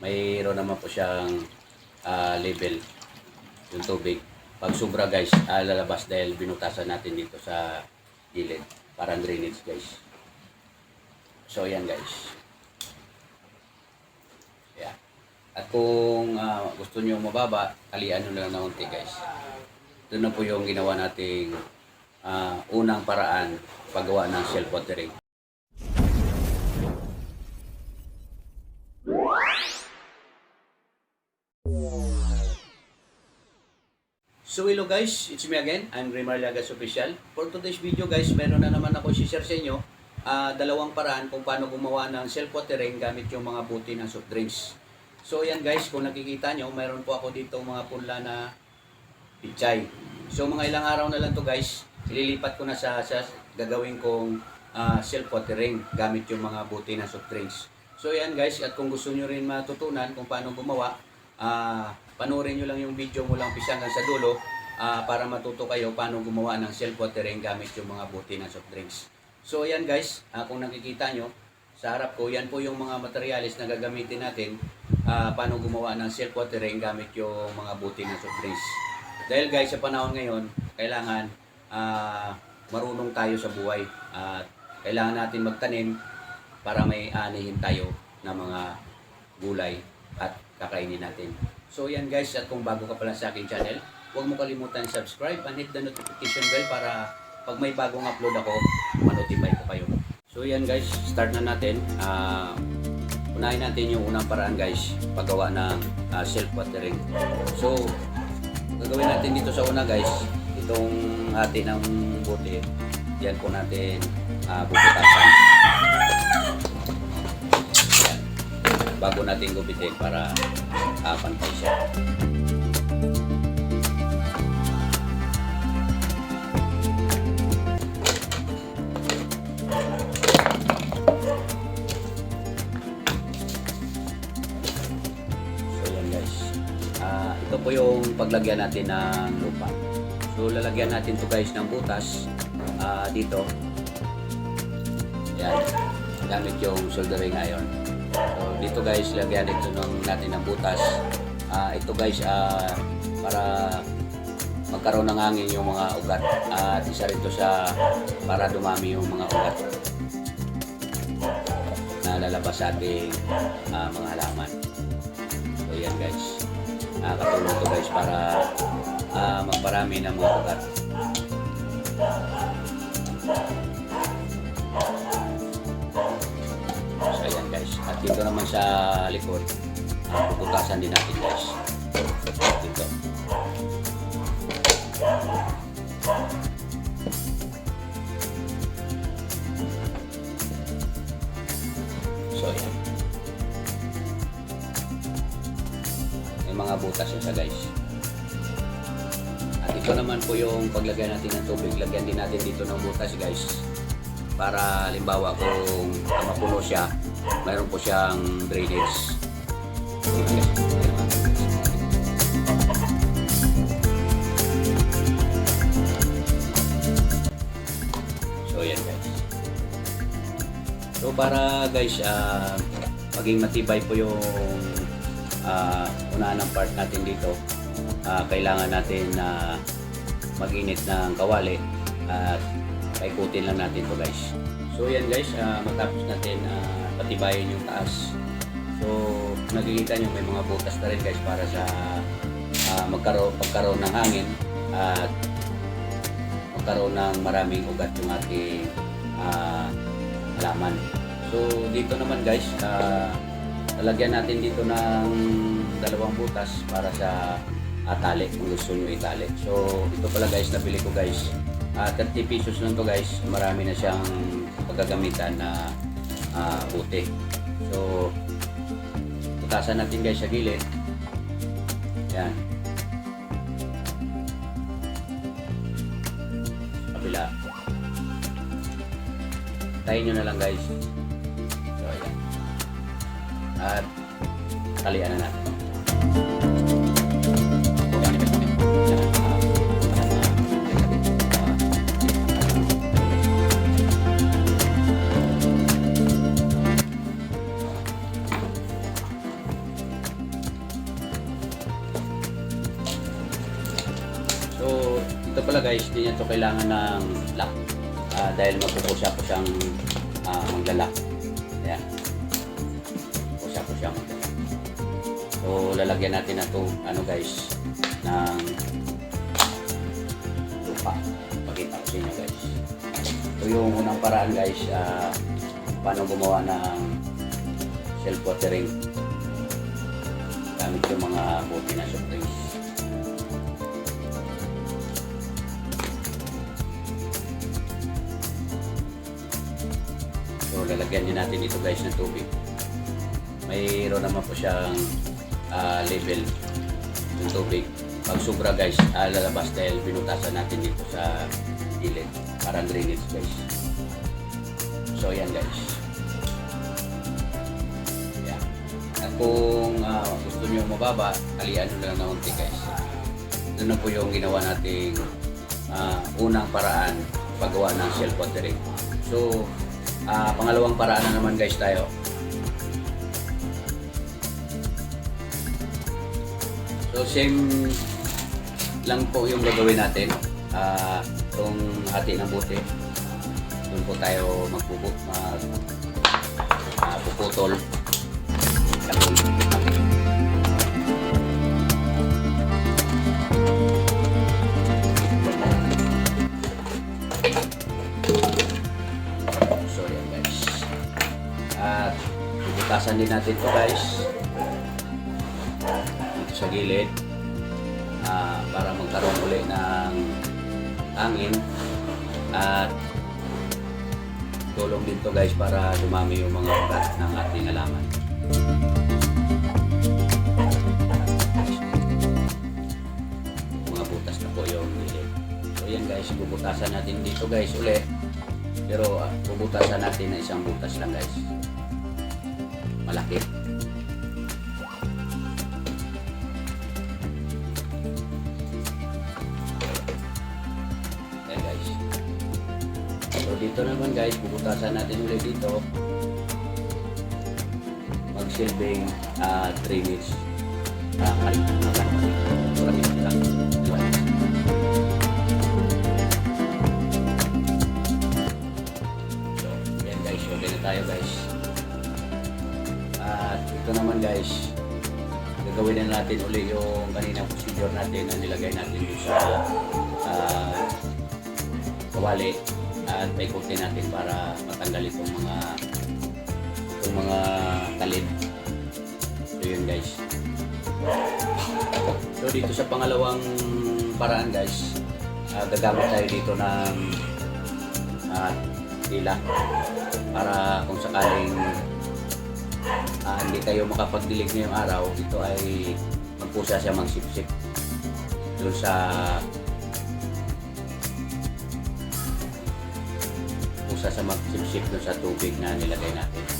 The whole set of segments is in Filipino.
mayroon naman po siyang ah, level yung tubig. Pag sobra guys, ah, lalabas dahil binutasan natin dito sa gilid. Parang drainage guys. So yan guys. Yeah. At kung ah, gusto nyo mababa, kalian nyo lang na unti guys. Ito na po yung ginawa nating ah, unang paraan paggawa ng self-watering. So hello guys, it's me again. I'm Grimar Lagas Official. For today's video guys, meron na naman ako share sa inyo ah, dalawang paraan kung paano gumawa ng self-watering gamit yung mga buti ng soft drinks. So yan guys, kung nakikita nyo, meron po ako dito mga punla na pichay. So mga ilang araw na lang to guys, ililipat ko na sa, sa gagawin kong ah, self-watering gamit yung mga buti ng soft drinks. So yan guys, at kung gusto nyo rin matutunan kung paano gumawa, ah panoorin nyo lang yung video mula umpisa hanggang sa dulo ah, para matuto kayo paano gumawa ng self-watering gamit yung mga buti ng soft drinks. So yan guys, ah, kung nakikita nyo, sa harap ko, yan po yung mga materialis na gagamitin natin ah, paano gumawa ng self-watering gamit yung mga buti ng soft drinks. Dahil guys, sa panahon ngayon, kailangan ah, marunong tayo sa buhay. At kailangan natin magtanim para may anihin tayo ng mga gulay at kakainin natin. So yan guys, at kung bago ka pala sa aking channel, huwag mo kalimutan subscribe and hit the notification bell para pag may bagong upload ako, manotify ko kayo. So yan guys, start na natin. Ah, unahin natin yung unang paraan guys, paggawa ng ah, self-watering. So, gagawin natin dito sa una guys, itong hati ng bote, yan po natin uh, bubutasan. Bago natin gupitin para uh, pantay siya. So yan guys. Ah, ito po yung paglagyan natin ng lupa. So lalagyan natin to guys ng butas ah, dito. Yan. Gamit yung soldering iron. So dito guys lagyan dito ng natin ng butas. Ah, ito guys ah, para magkaroon ng hangin yung mga ugat at isa rin to sa para dumami yung mga ugat na lalabas sa ating ah, mga halaman. So yan guys. Nakakatulong to guys para ah, magparami ng mga ugat. Dito naman sa likod, uh, puputasan din natin guys. Dito. So yan. May mga butas yun sa guys. At ito naman po yung paglagay natin ng tubig. Lagyan din natin dito ng butas guys. Para limbawa kung mapuno siya, mayroon po siyang drainage. So yan guys. So para guys, ah, maging matibay po yung uh, unahan ng part natin dito, ah, kailangan natin na mag-init ng kawali at paikutin lang natin to guys. So yan guys, ah, matapos natin ah, patibayin yung taas. So nakikita nyo may mga butas na rin guys para sa ah, magkaroon, pagkaroon ng hangin at magkaroon ng maraming ugat yung ating ah, halaman. So dito naman guys, ah, lalagyan natin dito ng dalawang butas para sa uh, tali kung gusto nyo itali. So ito pala guys, nabili ko guys. Uh, 30 pesos lang to guys. Marami na siyang pagkagamitan na uh, buti. So butasan natin guys sa gilid. Yan. Kabila. Tayin nyo na lang guys. So yan. At talian na natin. Ito pala guys, hindi niya to kailangan ng lock. Ah, dahil magpupusa po siyang uh, maglalak. Ayan. Pusa po siya maglalak. So, lalagyan natin na to, ano guys, ng lupa. Pakita ko sa inyo guys. So, yung unang paraan guys, ah, paano gumawa ng self-watering gamit yung mga buti na surprise. So, lalagyan din natin ito guys ng tubig. Mayroon naman po siyang ah, label ng tubig. Pag sobra guys, ah, lalabas dahil binutasan natin dito sa gilid. Parang drainage guys. So, yan guys. Yan. At kung ah, gusto nyo mababa, kalian nyo lang na unti guys. Ito na po yung ginawa nating ah, unang paraan paggawa ng self-watering. So, ah, pangalawang paraan na naman guys tayo. So, same lang po yung gagawin natin. Ah, itong hati ng buti. Doon po tayo magbubuk, mag. So At bubutasan din natin to guys. Dito sa gilid. Ah, para magkaroon uli ng hangin. At tulong din to guys para dumami yung mga ugat ng ating alaman. Mga butas na po yung gilid. So yan guys, bubutasan natin dito guys ulit. Pero uh, bubutasan natin na isang butas lang guys. Malaki. Ayan guys. So dito naman guys, bubutasan natin ulit dito. Magsilbing uh, drainage. Uh, kalit na lang. Maraming lang. So, yan guys, okay na tayo guys. Ito naman guys, gagawin na natin uli yung kanina procedure natin na nilagay natin dito sa ah, kawali at paikutin natin para matanggal itong mga itong mga talid. So yun guys. So dito sa pangalawang paraan guys, ah, gagamit tayo dito ng ah, tila para kung sakaling ah, hindi kayo makapagdilig ngayong araw, ito ay magpusa siya magsipsip doon sa pusa sa magsipsip doon sa tubig na nilagay natin.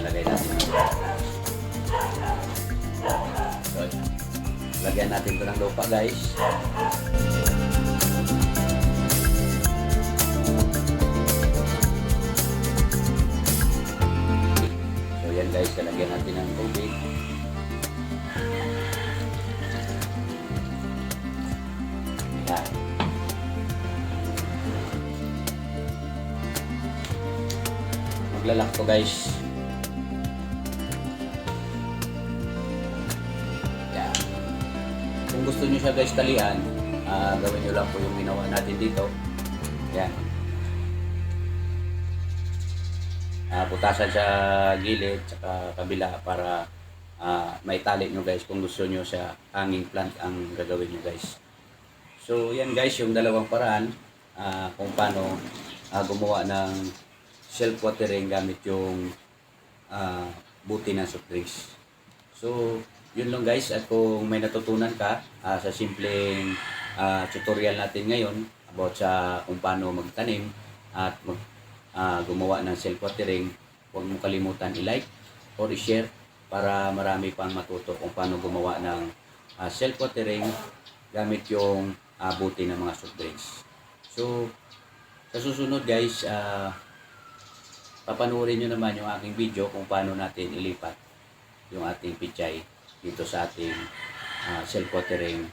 Lalagay natin So, lagyan natin ito ng lupa guys. So yan guys, lalagyan natin ng tubig. Yan. Maglalak to guys. Gusto nyo siya guys talian, ah, gawin nyo lang po yung ginawa natin dito. Yan. Ah, butasan sa gilid, tsaka kabila para ah, maitali nyo guys kung gusto nyo sa hanging plant ang gagawin nyo guys. So yan guys yung dalawang paraan ah, kung paano ah, gumawa ng self-watering gamit yung ah, buti ng soft drinks. So yun lang guys at kung may natutunan ka ah, sa simpleng ah, tutorial natin ngayon about sa kung paano magtanim at mag ah, gumawa ng self-watering, huwag mo kalimutan i-like or i-share para marami pang matuto kung paano gumawa ng ah, self-watering gamit yung ah, buti ng mga soft. So, sa susunod guys, ah, papanurin nyo naman yung aking video kung paano natin ilipat yung ating pichay dito sa ating ah, self-watering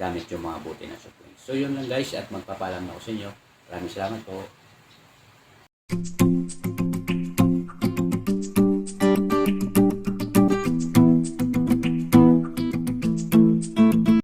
gamit yung mga buti ng soft drinks. So, yun lang guys at magpapalam na ako sa inyo. Maraming salamat po.